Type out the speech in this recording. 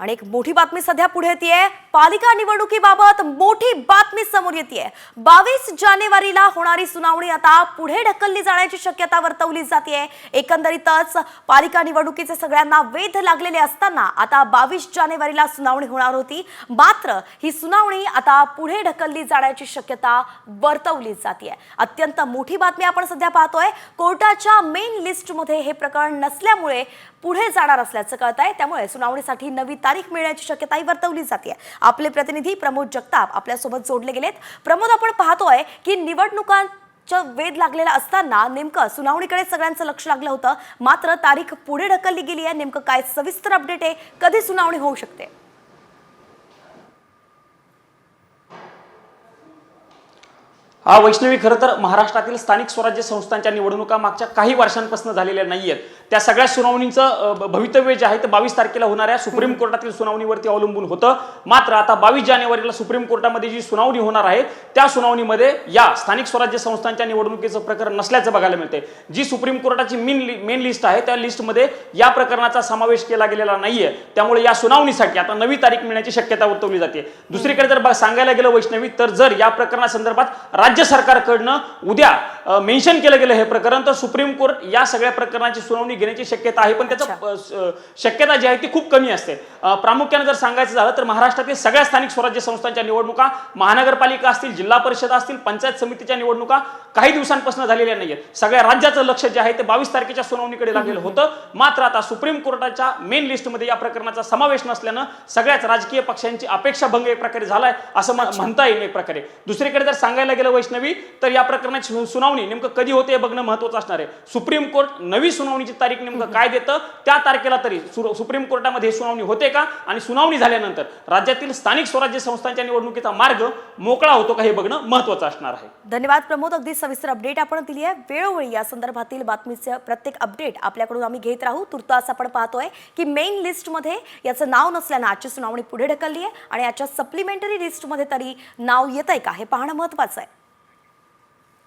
आणि एक मोठी बातमी सध्या पुढे येते पालिका निवडणुकीबाबत मोठी बातमी समोर येते बावीस जानेवारीला होणारी सुनावणी आता पुढे ढकलली जाण्याची शक्यता वर्तवली जाते एकंदरीतच पालिका निवडणुकीचे सगळ्यांना वेध लागलेले असताना आता बावीस जानेवारीला सुनावणी होणार होती. मात्र ही सुनावणी आता पुढे ढकलली जाण्याची शक्यता वर्तवली जाते अत्यंत मोठी बातमी आपण सध्या पाहतोय. कोर्टाच्या मेन लिस्टमध्ये हे प्रकरण नसल्यामुळे पुढे जाणार असल्याचं कळत आहे त्यामुळे सुनावणीसाठी नवी तारीख तारीख मिळण्याची शक्यताही वर्तवली जाते आपले प्रतिनिधी प्रमोद जगताप आपल्यासोबत जोडले गेलेत. प्रमोद आपण पाहतोय की निवडणुकांच्या वेध लागलेला असताना नेमकं सुनावणीकडे सगळ्यांचं लक्ष लागलं होतं. मात्र तारीख पुढे ढकलली गेली आहे नेमकं काय सविस्तर अपडेट आहे? कधी सुनावणी होऊ शकते? वैष्णवी खरं तर महाराष्ट्रातील स्थानिक स्वराज्य संस्थांच्या निवडणुका मागच्या काही वर्षांपासून झालेल्या नाही आहेत त्या सगळ्या सुनावणीचं भवितव्य जे आहे ते बावीस तारखेला होणाऱ्या सुप्रीम कोर्टातील सुनावणीवरती अवलंबून होतं. मात्र आता बावीस जानेवारीला सुप्रीम कोर्टामध्ये जी सुनावणी होणार आहे त्या सुनावणीमध्ये या स्थानिक स्वराज्य संस्थांच्या निवडणुकीचं प्रकरण नसल्याचं बघायला मिळते जी सुप्रीम कोर्टाची मेन मेन लिस्ट आहे त्या लिस्टमध्ये या प्रकरणाचा समावेश केला गेलेला नाहीये. त्यामुळे या सुनावणीसाठी आता नवी तारीख मिळण्याची शक्यता वर्तवली जाते. दुसरीकडे जर सांगायला गेलं वैष्णवी तर जर या प्रकरणासंदर्भात राज्य सरकारकडनं उद्या मेन्शन केलं गेलं हे प्रकरण. तर सुप्रीम कोर्ट या सगळ्या प्रकरणाची सुनावणी घेण्याची शक्यता आहे. पण त्याचं शक्यता जी आहे ती खूप कमी असते. प्रामुख्याने जर सांगायचं झालं तर महाराष्ट्रातील सगळ्या स्थानिक स्वराज्य संस्थांच्या निवडणुका महानगरपालिका असतील जिल्हा परिषद असतील पंचायत समितीच्या निवडणुका काही दिवसांपासून झालेल्या नाहीयेत. सगळ्या राज्याचं लक्ष जे आहे ते बावीस तारखेच्या सुनावणीकडे लागलेलं होतं. मात्र आता सुप्रीम कोर्टाच्या मेन लिस्टमध्ये या प्रकरणाचा समावेश नसल्यानं सगळ्याच राजकीय पक्षांची अपेक्षा भंग एक प्रकारे झालाय असं म्हणता येईल एक प्रकारे. दुसरीकडे जर सांगायला गेलं वैष्णवी तर या प्रकरणाची सुनावणी नेमकं कधी होते हे बघणं महत्वाचं असणार आहे. सुप्रीम कोर्ट नवी सुनावणीची तारीख नेमकं काय देतं त्या तारखेला तरी सुप्रीम कोर्टामध्ये सुनावणी होते का? आणि सुनावणी झाल्यानंतर राज्यातील स्थानिक स्वराज्य संस्थांच्या निवडणुकीचा मार्ग मोकळा होतो का हे बघणं महत्वाचं असणार आहे. धन्यवाद प्रमोद. अगदी सविस्तर अपडेट आपण दिली आहे. वेळोवेळी या संदर्भातील बातमीचं प्रत्येक अपडेट आपल्याकडून आम्ही घेत राहू. तुर्तास आपण पाहतोय की मेन लिस्टमध्ये याचं नाव नसल्यानं आजची सुनावणी पुढे ढकलली आहे आणि याच्या सप्लिमेंटरी लिस्टमध्ये तरी नाव येत आहे का? हे पाहणं महत्वाचं आहे.